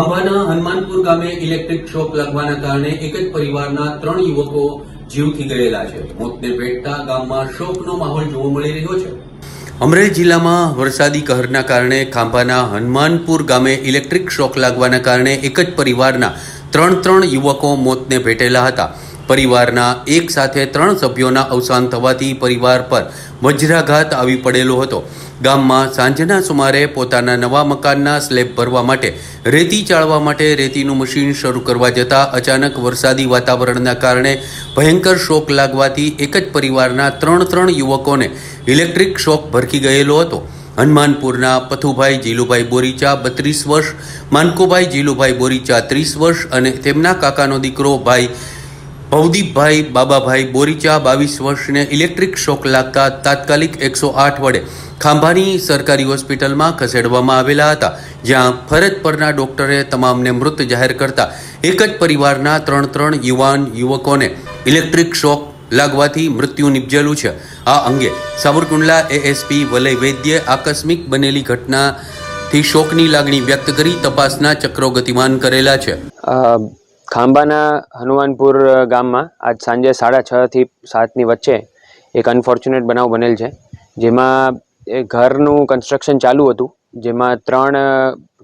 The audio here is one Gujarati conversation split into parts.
ખાંભાના હનુમાનપુર ગામે ઇલેક્ટ્રિક શોક લાગવાના કારણે એક જ પરિવારના ત્રણ યુવકો જીવથી ગયેલા છે. મોતને ભેટતા ગામમાં શોકનો માહોલ જોવા મળી રહ્યો છે. અમરેલી જિલ્લામાં વરસાદી કહેરના કારણે ખાંભાના હનુમાનપુર ગામે ઇલેક્ટ્રિક શોક લાગવાના કારણે એક જ પરિવારના ત્રણ ત્રણ યુવકો મોતને ભેટેલા હતા. પરિવારના એક સાથે ત્રણ સભ્યોના અવસાન થવાથી પરિવાર પર વજ્રાઘાત આવી પડેલો હતો. ગામમાં સાંજના સુમારે પોતાના નવા મકાનના સ્લેબ ભરવા માટે રેતી ચાળવા માટે રેતીનું મશીન શરૂ કરવા જતાં અચાનક વરસાદી વાતાવરણના કારણે ભયંકર શોક લાગવાથી એક જ પરિવારના ત્રણ ત્રણ યુવકોને ઇલેક્ટ્રિક શોક ભરખી ગયેલો હતો. હનુમાનપુરના પથુભાઈ જીલુભાઈ બોરીચા બત્રીસ વર્ષ, માનકોભાઈ જીલુભાઈ બોરીચા ત્રીસ વર્ષ અને તેમના કાકાનો દીકરો ભાઈ ભવદીપભાઈ, બાબાભાઈ બોરીચા, બાવીસ વર્ષને ઇલેક્ટ્રિક શોક લાગતા તાત્કાલિક એકસો આઠ વડે ખાંભાની સરકારી હોસ્પિટલમાં ખસેડવામાં આવેલા હતા, જ્યાં ફરજ પરના ડોક્ટરે તમામને મૃત જાહેર કરતા એક જ પરિવારના ત્રણ ત્રણ યુવાન યુવકોને ઇલેક્ટ્રિક શોક લાગવાથી મૃત્યુ નિપજેલું છે. આ અંગે સાવરકુંડલા એએસપી વલય વૈદ્ય આકસ્મિક બનેલી ઘટનાથી શોકની લાગણી વ્યક્ત કરી તપાસના ચક્રો ગતિમાન કરેલા છે. અ, ખાંભાના હનુમાનપુર ગામમાં આજ સાંજે સાડા છ થી સાતની વચ્ચે એક અનફોર્ચ્યુનેટ બનાવ બનેલ છે. જેમાં એ ઘરનું કન્સ્ટ્રક્શન ચાલુ હતું. જેમાં ત્રણ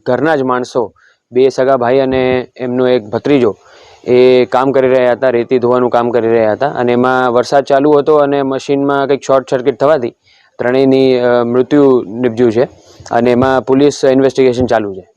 ઘરના જ માણસો બે સગા ભાઈ અને એમનો એક ભત્રીજો એ કામ કરી રહ્યા હતા રેતી ધોવાનું કામ કરી રહ્યા હતા. અને એમાં વરસાદ ચાલુ હતો અને મશીનમાં કંઈક શોર્ટ સર્કિટ થવાથી ત્રણેયની મૃત્યુ નિપજ્યું છે. અને એમાં પોલીસ ઇન્વેસ્ટિગેશન ચાલુ છે.